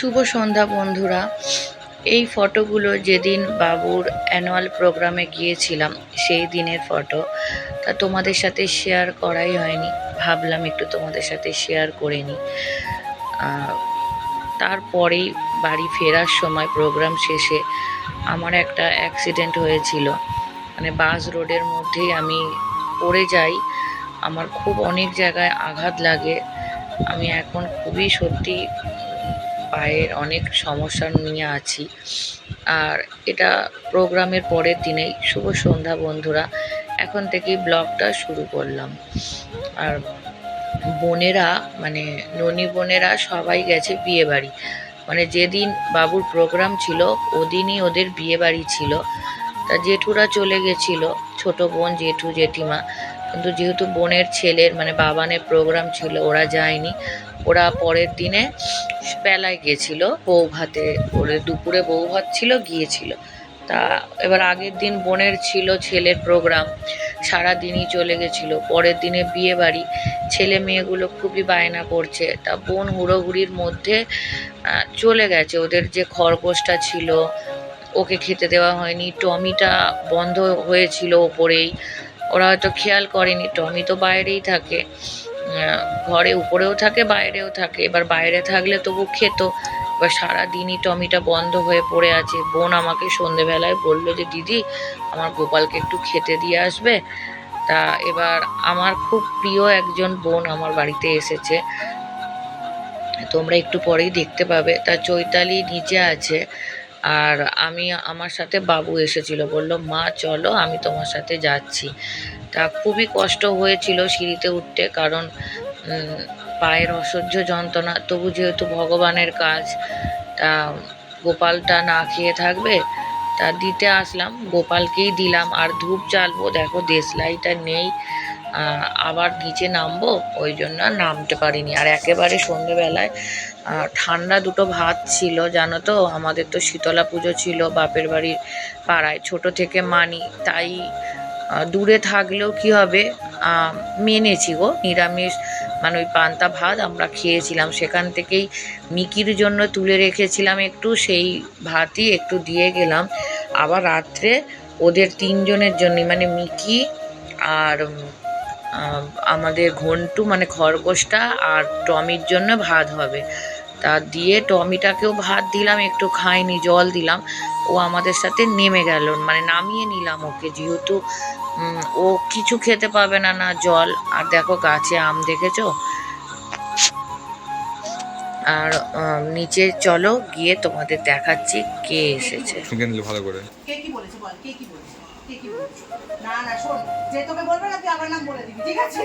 শুভ সন্ধ্যা, বন্ধুরা। এই ফটোগুলো যেদিন বাবুর অ্যানুয়াল প্রোগ্রামে গিয়েছিলাম, সেই দিনের ফটো। তা তোমাদের সাথে শেয়ার করাই হয়নি। ভাবলাম একটু তোমাদের সাথে শেয়ার করে নিই তারপরেই বাড়ি ফেরার সময় প্রোগ্রাম শেষে আমার একটা অ্যাক্সিডেন্ট হয়েছিল। মানে বাস রোডের মধ্যেই আমি পড়ে যাই। আমার খুব অনেক জায়গায় আঘাত লাগে। আমি এখন খুবই সত্যি পায়ের অনেক সমস্যা নিয়ে আছি। আর এটা প্রোগ্রামের পরের দিনেই। শুভ সন্ধ্যা বন্ধুরা। এখন থেকেই ব্লগটা শুরু করলাম। আর বোনেরা মানে ননী বোনেরা সবাই গেছে বিয়ে বাড়ি মানে যেদিন বাবুর প্রোগ্রাম ছিল, ওদিনই ওদের বিয়ে বাড়ি ছিল। তা জেঠুরা চলে গেছিল, ছোট বোন জেঠু জেঠিমা। কিন্তু যেহেতু বোনের ছেলের মানে বাবানের প্রোগ্রাম ছিল, ওরা যায়নি। ওরা পরের দিনে বেলায় গেছিল, বউ ভাতে ওদের দুপুরে বউ ভাত ছিল, গিয়েছিল। তা এবার আগের দিন বোনের ছিল ছেলের প্রোগ্রাম সারা দিনই চলে গেছিল। পরের দিনে বিয়ে বাড়ি, ছেলে মেয়েগুলো খুবই বায়না করছে। তা বোন হুড়োহুড়ির মধ্যে চলে গেছে। ওদের যে খরগোশটা ছিল, ওকে খেতে দেওয়া হয়নি। টমিটা বন্ধ হয়েছিল ওপরেই। ওরা হয়তো খেয়াল করেনি, টমি তো বাইরেই থাকে। ঘরে উপরেও থাকে, বাইরেও থাকে। এবার বাইরে থাকলে তবু খেত। এবার সারাদিনই টমিটা বন্ধ হয়ে পড়ে আছে। বোন আমাকে সন্ধেবেলায় বলল যে, দিদি, আমার গোপালকে একটু খেতে দিয়ে আসবে? তা এবার আমার খুব প্রিয় একজন বোন আমার বাড়িতে এসেছে। তোমরা একটু পরেই দেখতে পাবে। তা চৈতালি নিচে আছে। আর আমি আমার সাথে বাবু এসেছিল, বলল, মা, চলো, আমি তোমার সাথে যাচ্ছি। তা খুবই কষ্ট হয়েছিল সিঁড়িতে উঠতে, কারণ পায়ের অসহ্য যন্ত্রণা। তবু যেহেতু ভগবানের কাজ, তা গোপালটা না খেয়ে থাকবে, তা দিতে আসলাম, গোপালকেই দিলাম। আর ধূপ জ্বালবো, দেখো দেশলাইটা নেই আবার নিচে নামবো, ওই জন্য নামতে পারিনি। আর একেবারে সন্ধেবেলায় ঠান্ডা দুটো ভাত ছিল, জানো তো? আমাদের তো শীতলা পুজো ছিল, বাপের বাড়ির পাড়ায়, ছোট থেকে মানি। তাই দূরে থাকলেও কি হবে? মেনেছি গো, নিরামিষ মানে ওই পান্তা ভাত আমরা খেয়েছিলাম। সেখান থেকেই মিকির জন্য তুলে রেখেছিলাম একটু, সেই ভাতই একটু দিয়ে গেলাম। আবার রাত্রে ওদের তিনজনের জন্য মানে মিকি আর আমাদের ঘন্টু মানে খরগোশটা আর টমির জন্য ভাত হবে। তা দিয়ে টমিটাকেও ভাত দিলাম একটু খাইনি জল দিলাম। ও আমাদের সাথে নেমে গেল মানে নামিয়ে নিলাম ওকে। যেহেতু ও কিছু খেতে পাবে না না জল। আর দেখো গাছে আম দেখেছ? আর নিচে চলো গিয়ে তোমাদের দেখাচ্ছি কে এসেছে। ভালো করে। কে কি বলেছে বল কে কি বলেছে? কে কি না না শোন যে তোকে বলবে না তুই আমার নাম বলে দিবি ঠিক আছে?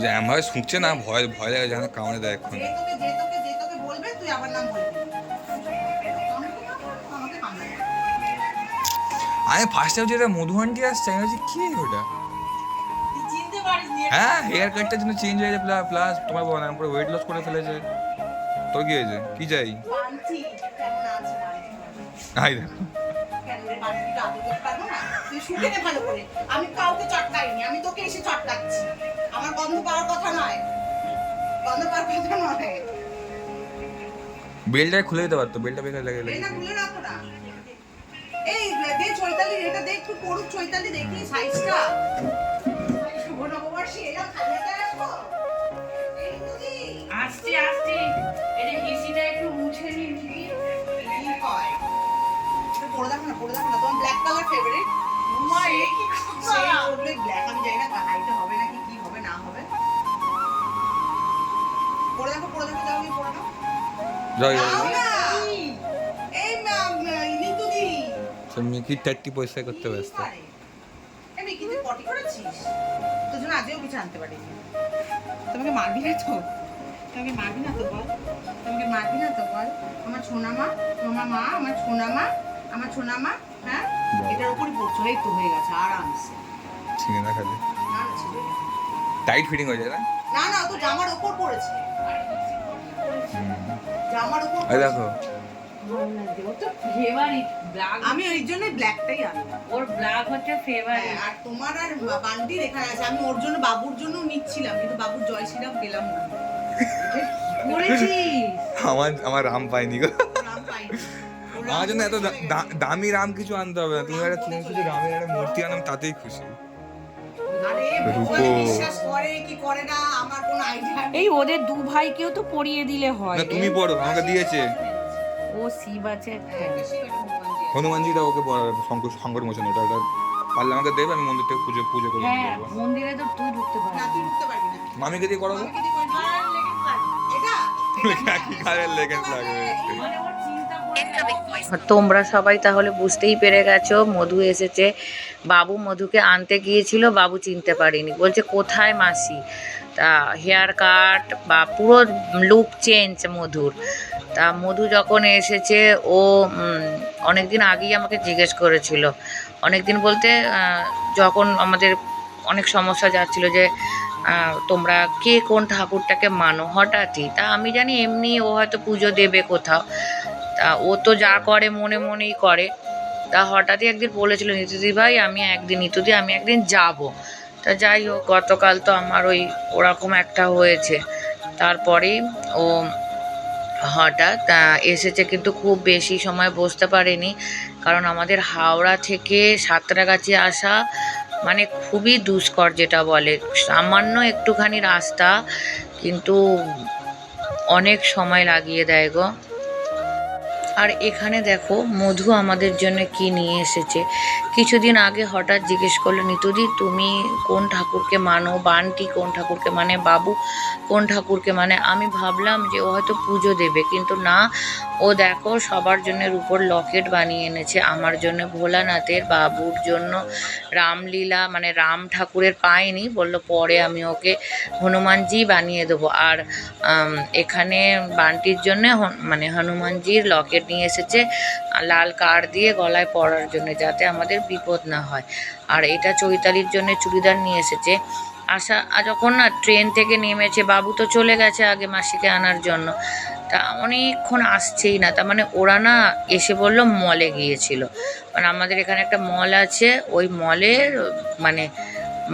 যে এমনভাবে শুনছে না ভয় ভয় লাগে যেন কামড়ে দেয় এখন। যে তোকে যে তোকে যে তোকে বলবে তুই আমার নাম বলে দিবি। আমি ফার্স্ট টাইম যেটা মধু আন্টি আসছে আমি ভাবছি কি ওটা? হ্যাঁ হেয়ার কাটটার জন্য চেঞ্জ হয়েছে প্লাস তোমার বানাম করে ওয়েট লস করে ফেলেছে। তোর কি হয়েছে? কি চাই? হাই দেখো। তুই শুকে নে ভালো করে। আমি কাউকে চটকাইনি আমি তোকে এসে চটকাচ্ছি। আমার গন্ধ পাওয়ার কথা নয়। গন্ধ পাওয়ার কথা নয়। বেলটা খুলে দিতে পারতো বেলটা বেকার লাগে। খুলে রাখো না। এই দে চৈতালি এটা দেখ তুই পড়ুক চৈতালি দেখি সাইজটা শুভ নববর্ষে আসব? আসছি আসছি। এই যে হিসিটা একটু মুছে নিয়েছি তোমাকে মারবি না তো? তোমাকে মারবি না তো বল? তোমাকে মারবি না তো বল? আমার মা তোমার মা আমার ছোনা মা আমার হ্যাঁ? এটার উপরই পড়ছো এই তো হয়ে গেছে আরামসে। ছিঁড়ে না খালি। টাইট ফিটিং হয়ে যায় না? না না তো জামার উপর পড়েছে। দেখো। আমি ওই জন্য ব্ল্যাকটাই ওর ব্ল্যাক হচ্ছে হ্যাঁ, ফেভারিট আর তোমার আর এখানে আছে। আমি ওর জন্য বাবুর জন্য নিচ্ছিলাম কিন্তু বাবুর জয় সিরাপ পেলাম না। আমার আমার রাম পাইনি গো। রাম পাইনি। আমার জন্য এত দা- দামি রাম কিছু আনতে হবে না। তুমি একটা তুমি শুধু রামের একটা মূর্তি আনাম তাতেই খুশি। রূপো। ভগবান বিশ্বাস করে কি করে না? আমার কোনো আইডিয়া এই ওদের দু ভাইকেও তো পরিয়ে দিলে হয়। না তুমি পড়ো আমাকে দিয়েছে। ও শিব আছে হনুমানজিটা ওকে পড়াবে শঙ্কর শঙ্কর মোচন ওটা ওটা পারলে আমাকে দেবে আমি মন্দির থেকে পুজো পুজো করে হ্যাঁ মন্দিরে তো তুই ঢুকতে না পারবি তুই ঢুকতে পারবি না। মামিকে দিয়ে করাবো? এটা? কি লেগেন্স লাগবে? তোমরা সবাই তাহলে বুঝতেই পেরে গেছো, মধু এসেছে। বাবু মধুকে আনতে গিয়েছিল, বাবু চিনতে পারিনি। বলছে, কোথায় মাসি? তা হেয়ার কাট বা পুরো লুক চেঞ্জ মধুর। তা মধু যখন এসেছে, ও অনেক দিন আগেই আমাকে জিজ্ঞেস করেছিল। অনেক দিন বলতে যখন আমাদের অনেক সমস্যা যাচ্ছিল যে তোমরা কে কোন ঠাকুরটাকে মানো হঠাৎই। তা আমি জানি এমনি ও হয়তো পুজো দেবে কোথাও। তা ও তো যা করে, মনে মনেই করে। তা হঠাৎই একদিন বলেছিল, নিতুদি ভাই, আমি একদিন, নিতুদি, আমি একদিন যাব। তা যাই হোক, গতকাল তো আমার ওই ওরকম একটা হয়েছে। তারপরেই ও হঠাৎ এসেছে কিন্তু খুব বেশি সময় বসতে পারেনি। কারণ আমাদের হাওড়া থেকে সাঁতরাগাছি আসা মানে খুবই দুষ্কর যেটা বলে। সামান্য একটুখানি রাস্তা, কিন্তু অনেক সময় লাগিয়ে দেয় গো। আর এখানে দেখো মধু আমাদের জন্য কি নিয়ে এসেছে। কিছুদিন আগে হঠাৎ জিজ্ঞেস করল, নিতুদি, তুমি কোন ঠাকুরকে মানো? বানটি কোন ঠাকুরকে মানে? বাবু কোন ঠাকুরকে মানে? আমি ভাবলাম যে ও হয়তো পুজো দেবে, কিন্তু না, ও দেখো সবার জন্য উপর লকেট বানিয়ে এনেছে আমার জন্য, ভোলানাথের বাবুর জন্য। রামলীলা মানে রাম ঠাকুরের পায়নি, বলল পরে আমি ওকে হনুমানজি বানিয়ে দেবো। আর এখানে বান্টির জন্য মানে হনুমানজির লকেট নিয়ে এসেছে লাল কার্ড দিয়ে গলায় পরার জন্য যাতে আমাদের বিপদ না হয়। আর এটা চৈতালির জন্য চুড়িদার নিয়ে এসেছে। আসা যখন না ট্রেন থেকে নেমেছে, বাবু তো চলে গেছে আগে মাসিকে আনার জন্য। তা অনেকক্ষণ আসছেই না, তার মানে ওরা না এসে বলল মলে গিয়েছিল। মানে আমাদের এখানে একটা মল আছে, ওই মলের মানে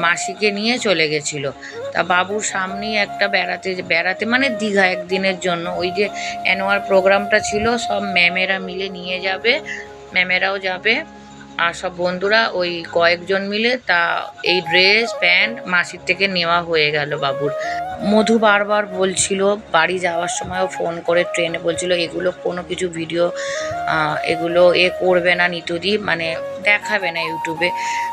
মাসিকে নিয়ে চলে গেছিল। তা বাবুর সামনেই একটা বেড়াতে বেড়াতে মানে দীঘা একদিনের জন্য। ওই যে অ্যানুয়াল প্রোগ্রামটা ছিল, সব ম্যামেরা মিলে নিয়ে যাবে, ম্যামেরাও যাবে। আর সব বন্ধুরা ওই কয়েকজন মিলে তা এই ড্রেস প্যান্ট মাসির থেকে নেওয়া হয়ে গেল বাবুর। মধু বারবার বলছিল, বাড়ি যাওয়ার সময়ও ফোন করে ট্রেনে বলছিল, এগুলো কোনো কিছু ভিডিও এগুলো এ করবে না নিতুদি মানে দেখাবে না ইউটিউবে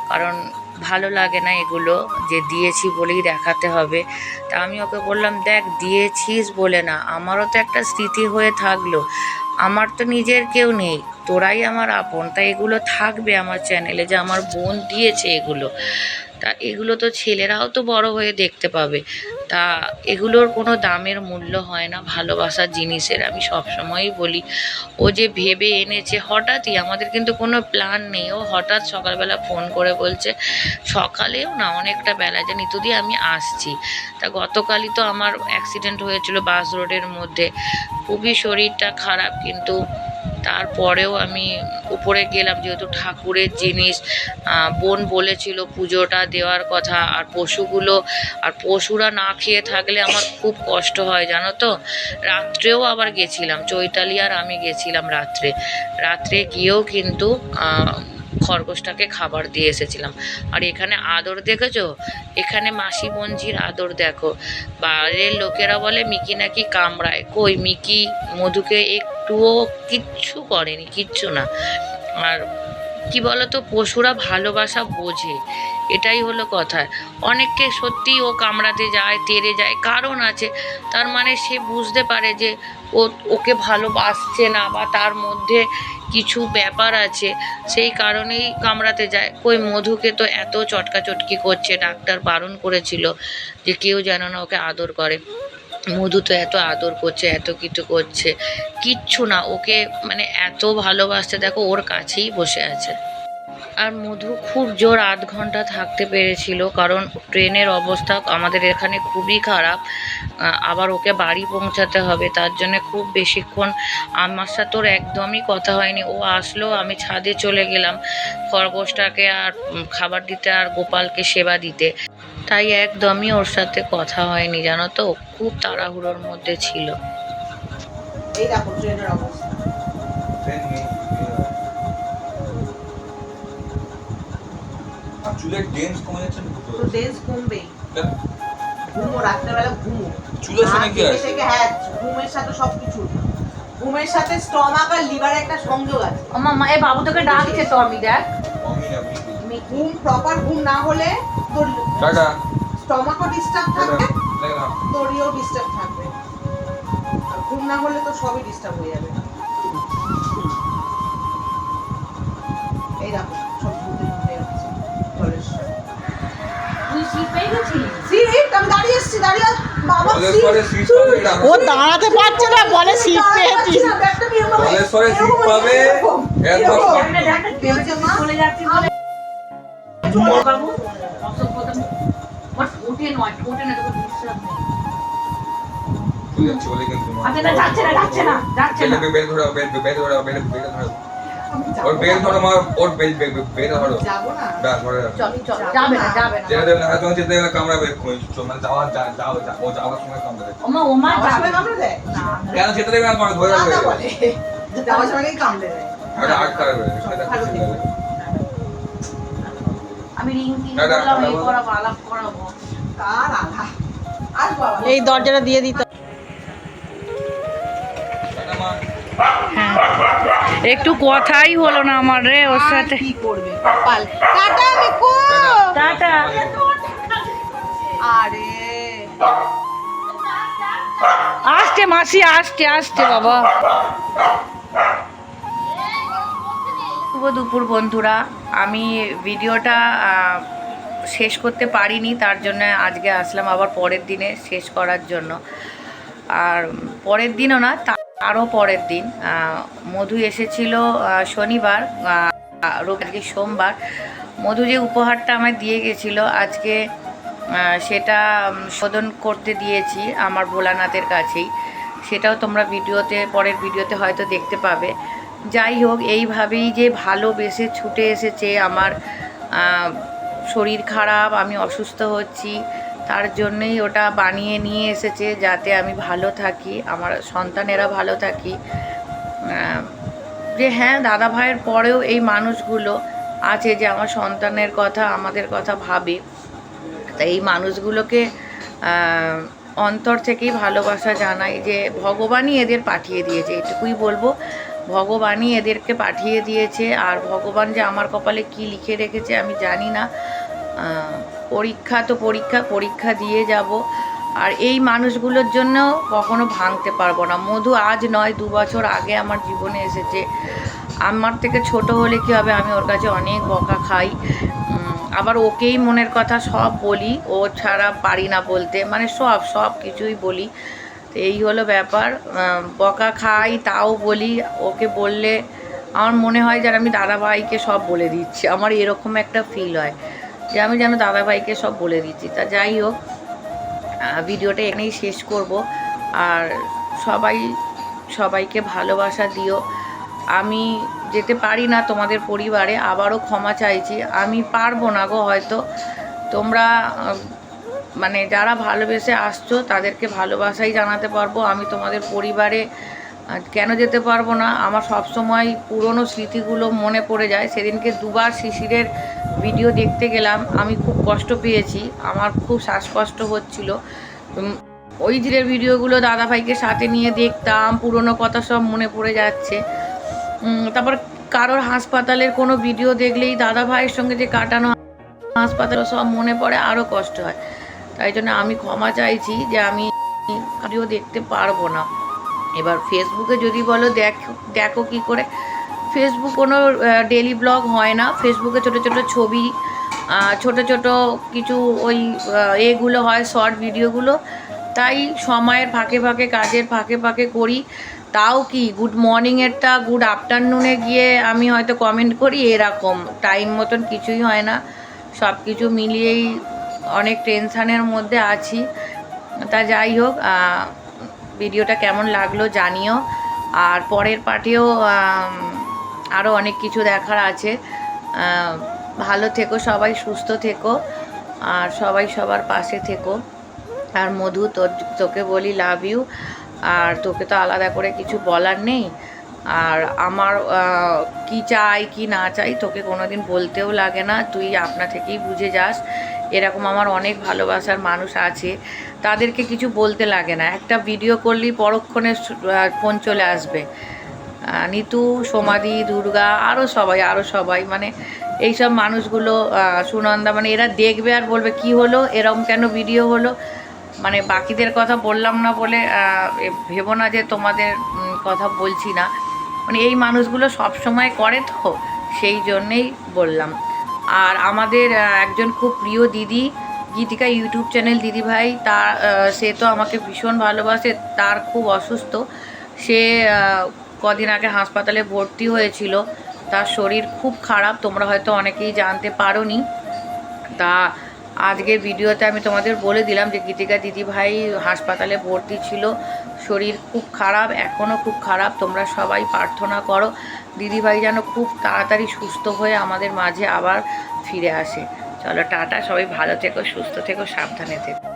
কারণ ভালো লাগে না এগুলো, যে দিয়েছি বলেই দেখাতে হবে। তা আমি ওকে বললাম, দেখ, দিয়েছিস বলে না, আমারও তো একটা স্মৃতি হয়ে থাকল। আমার তো নিজের কেউ নেই, তোরাই আমার আপন। তাই এগুলো থাকবে আমার চ্যানেলে যে আমার বোন দিয়েছে এগুলো। তা এগুলো তো ছেলেরাও তো বড় হয়ে দেখতে পাবে। তা এগুলোর কোনো দামের মূল্য হয় না, ভালোবাসার জিনিসের, আমি সবসময়ই বলি। ও যে ভেবে এনেছে, হঠাৎই আমাদের কিন্তু কোনো প্ল্যান নেই। ও হঠাৎ সকালবেলা ফোন করে বলছে, সকালেও না অনেকটা বেলা যে নিতুদি আমি আসছি। তা গতকালই তো আমার অ্যাক্সিডেন্ট হয়েছিল বাস রোডের মধ্যে। খুবই শরীরটা খারাপ কিন্তু তারপরেও আমি উপরে গেলাম, যেহেতু ঠাকুরের জিনিস বোন বলেছিল পুজোটা দেওয়ার কথা, আর পশুগুলো, আর পশুরা না খেয়ে থাকলে আমার খুব কষ্ট হয়, জানো তো? রাত্রেও আবার গেছিলাম, চৈতালি আর আমি গেছিলাম রাত্রে। রাত্রে গিয়েও কিন্তু খরগোশটাকে খাবার দিয়ে এসেছিলাম। আর এখানে আদর দেখেছ? এখানে মাসি মঞ্জির আদর দেখো। বাইরের লোকেরা বলে, মিকি নাকি কামড়ায়। কই মিকি? মধুকে একটুও কিচ্ছু করেনি, কিচ্ছু না। আর কি বলতো, পশুরা ভালোবাসা বোঝে। এটাই হলো কথা। অনেককে সত্যি ও কামড়াতে যায় তেড়ে যায়, কারণ আছে। তার মানে সে বুঝতে পারে যে ও, ওকে ভালোবাসছে না বা তার মধ্যে কিছু ব্যাপার আছে, সেই কারণেই কামড়াতে যায়। কই মধুকে তো এত চটকা চটকি করছে, ডাক্তার বারণ করেছিল যে কেউ যেন না ওকে আদর করে। মধু তো এত আদর করছে, এত কিছু করছে, কিচ্ছু না, ওকে মানে এত ভালোবাসতে দেখো ওর কাছেই বসে আছে। আর মধু খুব জোর আধ ঘণ্টা থাকতে পেরেছিল, কারণ ট্রেনের অবস্থা আমাদের এখানে খুবই খারাপ। আবার ওকে বাড়ি পৌঁছাতে হবে, তার জন্য খুব বেশিক্ষণ আমার সাথে ওর একদমই কথা হয়নি। ও আসলো, আমি ছাদে চলে গেলাম খরগোশটাকে আর খাবার দিতে আর গোপালকে সেবা দিতে। তাই একদমই ওর সাথে কথা হয়নি, জানো তো? খুব তাড়াহুড়োর মধ্যে ছিল। এই দেখো, ট্রেনের অবস্থা। আর চুলের ডেন্স কমে যাচ্ছে না তো? ডেন্স কমবেই। ঘুমো রাত্রেবেলা ঘুমো। চুলের সঙ্গে কি আছে হ্যাঁ ঘুমের সাথে সবকিছু ঘুমের সাথে স্টমাক আর লিভার একটা সংযোগ আছে। আমার মা এই বাবু তোকে ডাকছে তো আমি দেখ। ঘুম প্রপার ঘুম না হলে তোর টাটা। স্টমাকও ডিস্টার্ব থাকবে দেখ তোর ইয়েও ডিস্টার্ব থাকবে ঘুম না হলে তো সবই ডিস্টার্ব হয়ে যাবে। ও দাঁড়াতে পারছে না বলে সিট পেয়েছি। যাচ্ছে আচ্ছা না যাচ্ছে না যাচ্ছে না। বেল ধরো বেল ধরো বেল ধরো ওর বেল ধরো মা ওর বেল বেল বেল ধরো। যাব না। ব্যাস ধরে চল চল যাবে না যাবে না। যেটা দেবে না তোমার যেতে গেলে কামড়াবে এক্ষুনি চো- মানে যাওয়ার যা- যাও যা- ও যাওয়ার সময় কামড়াবে ওমা ওমা যাবে সময় দেয়? না কেন যেতে দেবে না ধরে রাখবে যাওয়ার সময় নাকি দেয়। এটা দেখো। হবে। আমি না, না, বললাম এই করাবো আলাপ করাবো। কার আর বাবা এই দরজাটা দিয়ে দিতে মা। একটু কথাই হলো না আমার রে ওর সাথে। কি করবে? কপাল। Tata Miku tata. আরে। আসতে মাসি আসতে আসতে বাবা। শুভ দুপুর বন্ধুরা। আমি ভিডিওটা শেষ করতে পারিনি তার জন্য আজকে আসলাম আবার পরের দিনে শেষ করার জন্য। আর পরের দিনও না তারও পরের দিন মধু এসেছিল শনিবার আজকে সোমবার। মধু যে উপহারটা আমায় দিয়ে গেছিল, আজকে সেটা শোধন করতে দিয়েছি আমার ভোলানাথের কাছেই। সেটাও তোমরা ভিডিওতে, পরের ভিডিওতে হয়তো দেখতে পাবে। যাই হোক, এইভাবেই যে ভালোবেসে ছুটে এসেছে আমার শরীর খারাপ, আমি অসুস্থ হচ্ছি তার জন্যই ওটা বানিয়ে নিয়ে এসেছে যাতে আমি ভালো থাকি, আমার সন্তানেরা ভালো থাকি। যে হ্যাঁ দাদা ভাইয়ের পরেও এই মানুষগুলো আছে যে আমার সন্তানের কথা, আমাদের কথা ভাবে। তা এই মানুষগুলোকে অন্তর থেকেই ভালোবাসা জানাই যে ভগবানই এদের পাঠিয়ে দিয়েছে, এটুকুই বলব। ভগবানই এদেরকে পাঠিয়ে দিয়েছে, আর ভগবান যে আমার কপালে কি লিখে রেখেছে আমি জানি না। পরীক্ষা তো পরীক্ষা পরীক্ষা দিয়ে যাব। আর এই মানুষগুলোর জন্য কখনো ভাঙতে পারব না। মধু আজ নয়, দু বছর আগে আমার জীবনে এসেছে। আমার থেকে ছোট হলে কি হবে? আমি ওর কাছে অনেক বকা খাই। আবার ওকেই মনের কথা সব বলি। ও ছাড়া পারি না বলতে। মানে সব সব কিছুই বলি। তো এই হলো ব্যাপার। বকা খাই, তাও বলি। ওকে বললে আমার মনে হয় যেন আমি দাদাভাইকে সব বলে দিচ্ছি। আমার এরকম একটা ফিল হয়। যে আমি যেন দাদাভাইকে সব বলে দিচ্ছি। তা যাই হোক ভিডিওটা এখানেই শেষ করব। আর সবাই, সবাইকে ভালোবাসা দিও। আমি যেতে পারি না তোমাদের পরিবারে, আবারও ক্ষমা চাইছি। আমি পারব না গো হয়তো। তোমরা মানে যারা ভালোবেসে আসছো, তাদেরকে ভালোবাসাই জানাতে পারব। আমি তোমাদের পরিবারে কেন যেতে পারব না? আমার সবসময় পুরনো স্মৃতিগুলো মনে পড়ে যায়। সেদিনকে দুবার শিশিরের ভিডিও দেখতে গেলাম। আমি খুব কষ্ট পেয়েছি। আমার খুব শ্বাসকষ্ট হচ্ছিল। ওই দিনের ভিডিওগুলো দাদাভাইকে সাথে নিয়ে দেখতাম। পুরনো কথা সব মনে পড়ে যাচ্ছে। তারপর কারোর হাসপাতালের কোনো ভিডিও দেখলেই দাদা ভাইয়ের সঙ্গে যে কাটানো হাসপাতাল সব মনে পড়ে আরও কষ্ট হয়। তাই জন্য আমি ক্ষমা চাইছি যে আমি ভিডিও দেখতে পারব না। এবার ফেসবুকে যদি বলো দেখ, দেখো কি করে। ফেসবুক কোনো ডেলি ব্লগ হয় না। ফেসবুকে ছোট ছোট ছবি ছোট ছোট কিছু ওই এগুলো হয় শর্ট ভিডিওগুলো তাই সময়ের ফাঁকে ফাঁকে, কাজের ফাঁকে ফাঁকে করি। তাও কি গুড মর্নিংয়েরটা গুড আফটারনুনে গিয়ে আমি হয়তো কমেন্ট করি, এরকম। টাইম মতন কিছুই হয় না। সব কিছু মিলিয়েই অনেক টেনশানের মধ্যে আছি। তা যাই হোক ভিডিওটা কেমন লাগল জানিও। আর পরের পার্টেও আরও অনেক কিছু দেখার আছে। ভালো থেকো, সবাই সুস্থ থেকো, আর সবাই সবার পাশে থেকো। আর মধু, তোর, তোকে বলি লাভ ইউ আর তোকে তো আলাদা করে কিছু বলার নেই। আর আমার কি চাই, কি না চাই, তোকে কোনোদিন বলতেও লাগে না, তুই আপনা থেকেই বুঝে যাস। এরকম আমার অনেক ভালোবাসার মানুষ আছে, তাদেরকে কিছু বলতে লাগে না। একটা ভিডিও করলেই পরক্ষণে ফোন চলে আসবে। নিতু সমাধি দুর্গা আরও সবাই আরও সবাই মানে এইসব মানুষগুলো সুনন্দা মানে এরা দেখবে আর বলবে, কি হলো? এরম কেন ভিডিও হলো? মানে বাকিদের কথা বললাম না বলে ভেবো না যে তোমাদের কথা বলছি না। মানে এই মানুষগুলো সব সময় করে তো, সেই জন্যেই বললাম। আর আমাদের একজন খুব প্রিয় দিদি গীতিকা ইউটিউব চ্যানেল দিদিভাই আহ, সে তো আমাকে ভীষণ ভালোবাসে তার খুব অসুস্থ। সে কদিন আগে হাসপাতালে ভর্তি হয়েছিল। তার শরীর খুব খারাপ তোমরা হয়তো অনেকেই জানতে পারোনি। তা আজকের ভিডিওতে আমি তোমাদের বলে দিলাম যে গীতিকা দিদি ভাই হাসপাতালে ভর্তি ছিল শরীর খুব খারাপ এখনও খুব খারাপ তোমরা সবাই প্রার্থনা করো। দিদি ভাই যেন খুব তাড়াতাড়ি সুস্থ হয়ে আমাদের মাঝে আবার ফিরে আসে। চলো টাটা, সবাই ভালো থেকো, সুস্থ থেকো, সাবধানে থেকো।